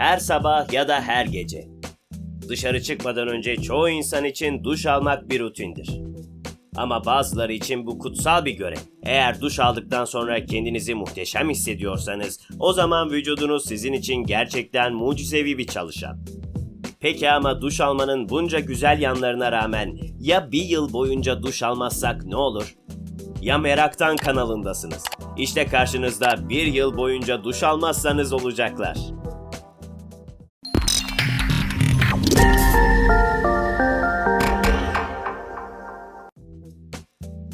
Her sabah ya da her gece. Dışarı çıkmadan önce çoğu insan için duş almak bir rutindir. Ama bazıları için bu kutsal bir görev. Eğer duş aldıktan sonra kendinizi muhteşem hissediyorsanız, o zaman vücudunuz sizin için gerçekten mucizevi bir çalışan. Peki ama duş almanın bunca güzel yanlarına rağmen ya bir yıl boyunca duş almazsak ne olur? Ya Meraktan kanalındasınız. İşte karşınızda bir yıl boyunca duş almazsanız olacaklar.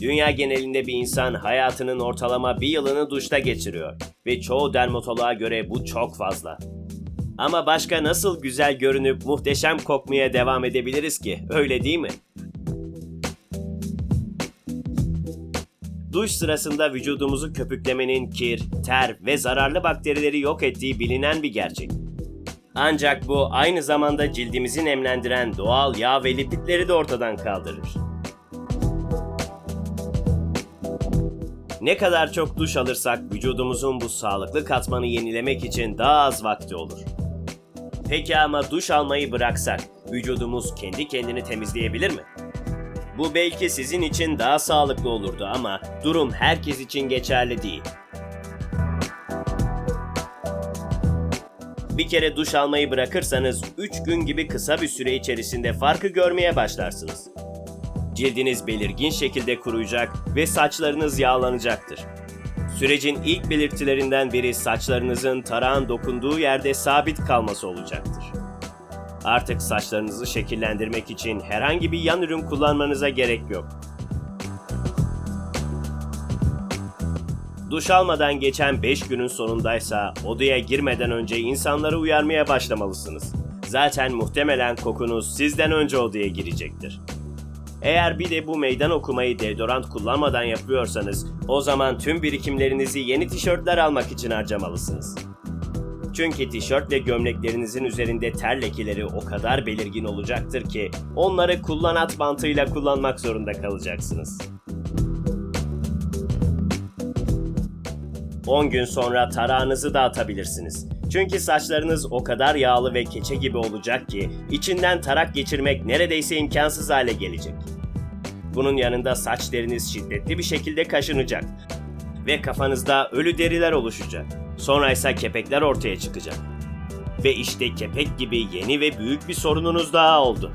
Dünya genelinde bir insan hayatının ortalama bir yılını duşta geçiriyor ve çoğu dermatoloğa göre bu çok fazla. Ama başka nasıl güzel görünüp muhteşem kokmaya devam edebiliriz ki? Öyle değil mi? Duş sırasında vücudumuzu köpüklemenin kir, ter ve zararlı bakterileri yok ettiği bilinen bir gerçek. Ancak bu aynı zamanda cildimizi nemlendiren doğal yağ ve lipidleri de ortadan kaldırır. Ne kadar çok duş alırsak vücudumuzun bu sağlıklı katmanı yenilemek için daha az vakti olur. Peki ama duş almayı bıraksak vücudumuz kendi kendini temizleyebilir mi? Bu belki sizin için daha sağlıklı olurdu ama durum herkes için geçerli değil. Bir kere duş almayı bırakırsanız 3 gün gibi kısa bir süre içerisinde farkı görmeye başlarsınız. Cildiniz belirgin şekilde kuruyacak ve saçlarınız yağlanacaktır. Sürecin ilk belirtilerinden biri saçlarınızın tarağın dokunduğu yerde sabit kalması olacaktır. Artık saçlarınızı şekillendirmek için herhangi bir yan ürün kullanmanıza gerek yok. Duş almadan geçen 5 günün sonundaysa odaya girmeden önce insanları uyarmaya başlamalısınız. Zaten muhtemelen kokunuz sizden önce odaya girecektir. Eğer bir de bu meydan okumayı deodorant kullanmadan yapıyorsanız o zaman tüm birikimlerinizi yeni tişörtler almak için harcamalısınız. Çünkü tişört ve gömleklerinizin üzerinde ter lekeleri o kadar belirgin olacaktır ki onları kullanat bantıyla kullanmak zorunda kalacaksınız. 10 gün sonra tarağınızı da atabilirsiniz. Çünkü saçlarınız o kadar yağlı ve keçe gibi olacak ki içinden tarak geçirmek neredeyse imkansız hale gelecek. Bunun yanında saç deriniz şiddetli bir şekilde kaşınacak ve kafanızda ölü deriler oluşacak. Sonra ise kepekler ortaya çıkacak. Ve işte kepek gibi yeni ve büyük bir sorununuz daha oldu.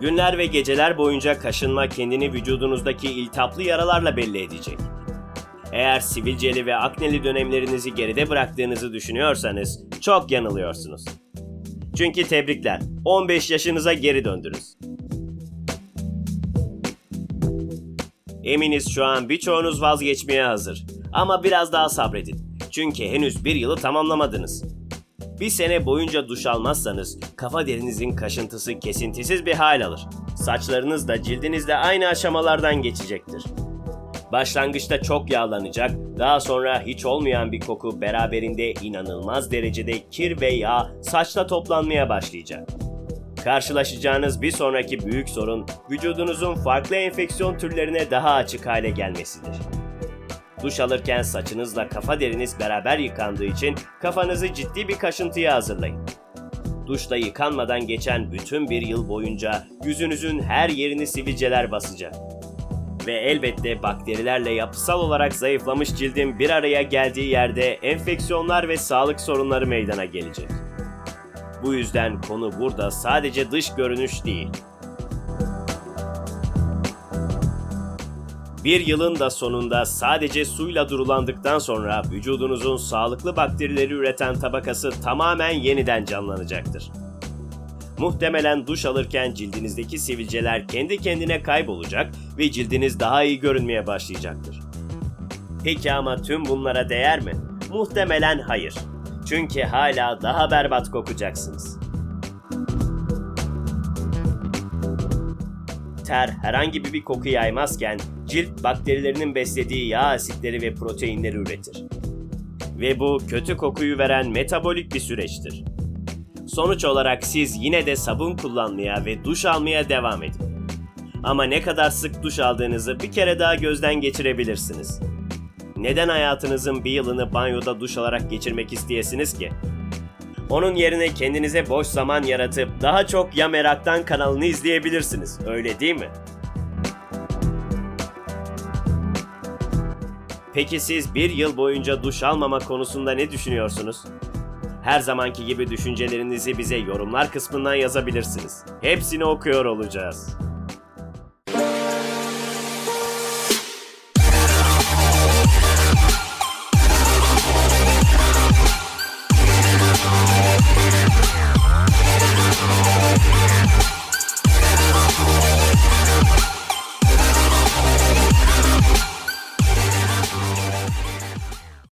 Günler ve geceler boyunca kaşınma kendini vücudunuzdaki iltihaplı yaralarla belli edecek. Eğer sivilceli ve akneli dönemlerinizi geride bıraktığınızı düşünüyorsanız çok yanılıyorsunuz. Çünkü tebrikler, 15 yaşınıza geri döndünüz. Eminiz şu an birçoğunuz vazgeçmeye hazır. Ama biraz daha sabredin. Çünkü henüz bir yılı tamamlamadınız. Bir sene boyunca duş almazsanız kafa derinizin kaşıntısı kesintisiz bir hal alır. Saçlarınız da cildiniz de aynı aşamalardan geçecektir. Başlangıçta çok yağlanacak, daha sonra hiç olmayan bir koku beraberinde inanılmaz derecede kir ve yağ saçta toplanmaya başlayacak. Karşılaşacağınız bir sonraki büyük sorun vücudunuzun farklı enfeksiyon türlerine daha açık hale gelmesidir. Duş alırken saçınızla kafa deriniz beraber yıkandığı için kafanızı ciddi bir kaşıntıya hazırlayın. Duşla yıkanmadan geçen bütün bir yıl boyunca yüzünüzün her yerini sivilceler basacak. Ve elbette bakterilerle yapısal olarak zayıflamış cildin bir araya geldiği yerde enfeksiyonlar ve sağlık sorunları meydana gelecek. Bu yüzden konu burada sadece dış görünüş değil. Bir yılın da sonunda sadece suyla durulandıktan sonra vücudunuzun sağlıklı bakterileri üreten tabakası tamamen yeniden canlanacaktır. Muhtemelen duş alırken cildinizdeki sivilceler kendi kendine kaybolacak ve cildiniz daha iyi görünmeye başlayacaktır. Peki ama tüm bunlara değer mi? Muhtemelen hayır. Çünkü hala daha berbat kokacaksınız. Ter herhangi bir koku yaymazken cilt bakterilerinin beslediği yağ asitleri ve proteinleri üretir. Ve bu kötü kokuyu veren metabolik bir süreçtir. Sonuç olarak siz yine de sabun kullanmaya ve duş almaya devam edin. Ama ne kadar sık duş aldığınızı bir kere daha gözden geçirebilirsiniz. Neden hayatınızın bir yılını banyoda duş alarak geçirmek isteyesiniz ki? Onun yerine kendinize boş zaman yaratıp daha çok Ya Merak'tan kanalını izleyebilirsiniz. Öyle değil mi? Peki siz bir yıl boyunca duş almama konusunda ne düşünüyorsunuz? Her zamanki gibi düşüncelerinizi bize yorumlar kısmından yazabilirsiniz. Hepsini okuyor olacağız.